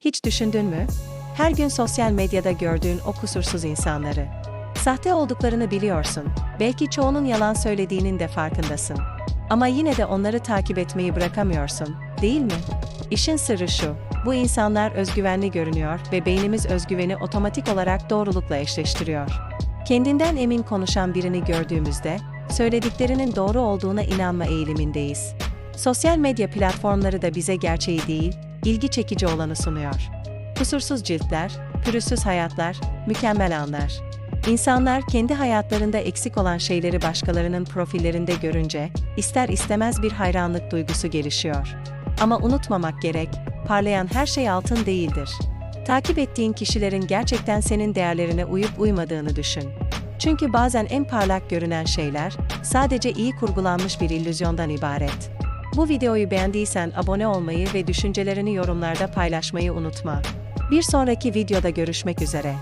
Hiç düşündün mü? Her gün sosyal medyada gördüğün o kusursuz insanları. Sahte olduklarını biliyorsun. Belki çoğunun yalan söylediğinin de farkındasın. Ama yine de onları takip etmeyi bırakamıyorsun, değil mi? İşin sırrı şu. Bu insanlar özgüvenli görünüyor ve beynimiz özgüveni otomatik olarak doğrulukla eşleştiriyor. Kendinden emin konuşan birini gördüğümüzde, söylediklerinin doğru olduğuna inanma eğilimindeyiz. Sosyal medya platformları da bize gerçeği değil, ilgi çekici olanı sunuyor. Kusursuz ciltler, pürüzsüz hayatlar, mükemmel anlar. İnsanlar kendi hayatlarında eksik olan şeyleri başkalarının profillerinde görünce, ister istemez bir hayranlık duygusu gelişiyor. Ama unutmamak gerek, parlayan her şey altın değildir. Takip ettiğin kişilerin gerçekten senin değerlerine uyup uymadığını düşün. Çünkü bazen en parlak görünen şeyler, sadece iyi kurgulanmış bir illüzyondan ibaret. Bu videoyu beğendiysen abone olmayı ve düşüncelerini yorumlarda paylaşmayı unutma. Bir sonraki videoda görüşmek üzere.